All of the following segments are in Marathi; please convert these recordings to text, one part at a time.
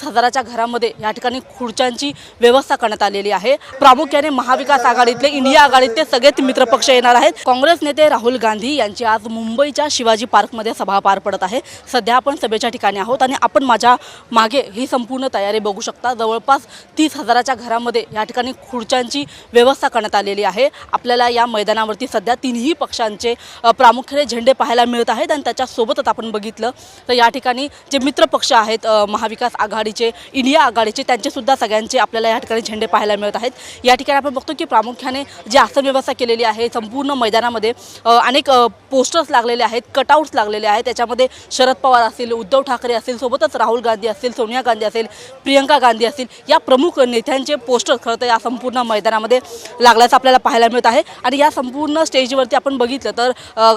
वीस हजाराच्या घरामध्ये या ठिकाणी खुर्च्यांची व्यवस्था करण्यात आलेली आहे. प्रामुख्याने महाविकास आघाडीतले इंडिया आघाडीतले सगळेच मित्रपक्ष येणार आहेत. काँग्रेस नेते राहुल गांधी यांची आज मुंबईच्या शिवाजी पार्कमध्ये सभा पार पडत आहे. सध्या आपण सभेच्या ठिकाणी आहोत आणि आपण माझ्या मागे ही संपूर्ण तयारी बघू शकता. जवळपास तीस हजाराच्या घरामध्ये या ठिकाणी खुर्च्यांची व्यवस्था करण्यात आलेली आहे. आपल्याला या मैदानावरती सध्या तिन्ही पक्षांचे प्रामुख्याने झेंडे पाहायला मिळत आहेत आणि त्याच्यासोबतच आपण बघितलं तर या ठिकाणी जे मित्रपक्ष आहेत महाविकास आघाडी आघाडीचे इंडिया आघाडीचे त्यांचे सुद्धा सगळ्यांचे आपल्याला या ठिकाणी झेंडे पाहायला मिळत आहेत. या ठिकाणी आपण बघतो की प्रामुख्याने जी आसन व्यवस्था केलेली आहे संपूर्ण मैदानामध्ये अनेक पोस्टर्स लागलेले आहेत कटआउट्स लागलेले आहेत. त्याच्यामध्ये शरद पवार असतील उद्धव ठाकरे असतील सोबतच राहुल गांधी असतील सोनिया गांधी असेल प्रियंका गांधी असतील या प्रमुख नेत्यांचे पोस्टर खरं तर या संपूर्ण मैदानामध्ये लागल्याचं आपल्याला पाहायला मिळत आहे. आणि या संपूर्ण स्टेजवरती आपण बघितलं तर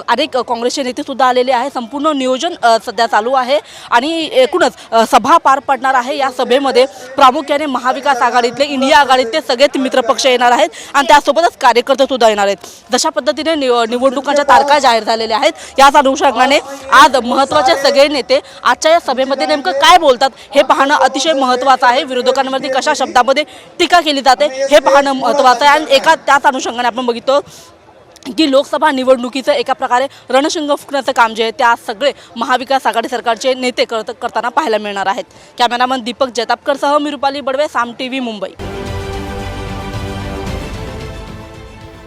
अनेक काँग्रेसचे नेतेसुद्धा आलेले आहे संपूर्ण नियोजन सध्या चालू आहे. आणि एकूणच सभा पार पडणार आहे. या सभेमध्ये प्रामुख्याने महाविकास आघाडीतले इंडिया आघाडीतले सगळेच मित्रपक्ष येणार आहेत आणि त्यासोबतच कार्यकर्ते सुद्धा येणार आहेत. जशा पद्धतीने निव निवडणुकांच्या तारखा जाहीर झालेल्या आहेत याच अनुषंगाने आज महत्त्वाचे सगळे नेते आजच्या या सभेमध्ये नेमकं काय बोलतात हे पाहणं अतिशय महत्त्वाचं आहे. विरोधकांवरती कशा शब्दामध्ये टीका केली जाते हे पाहणं महत्त्वाचं आहे आणि एका त्याच अनुषंगाने आपण बघितो की लोकसभा निवडणुकीचं एका प्रकारे रणशिंग फुकण्याचं काम जे आहे ते आज सगळे महाविकास आघाडी सरकारचे नेते करत करताना पाहायला मिळणार आहेत. कॅमेरामन दीपक जैतापकरसह मी रुपाली बडवे साम टी व्ही मुंबई.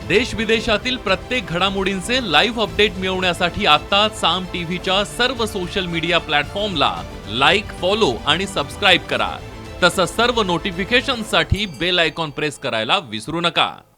देश विदेशातील प्रत्येक घडामोडींचे लाईव्ह अपडेट मिळवण्यासाठी आता साम टीव्हीच्या सर्व सोशल मीडिया प्लॅटफॉर्मला लाईक फॉलो आणि सबस्क्राईब करा. तसंच सर्व नोटिफिकेशनसाठी बेल आयकॉन प्रेस करायला विसरू नका.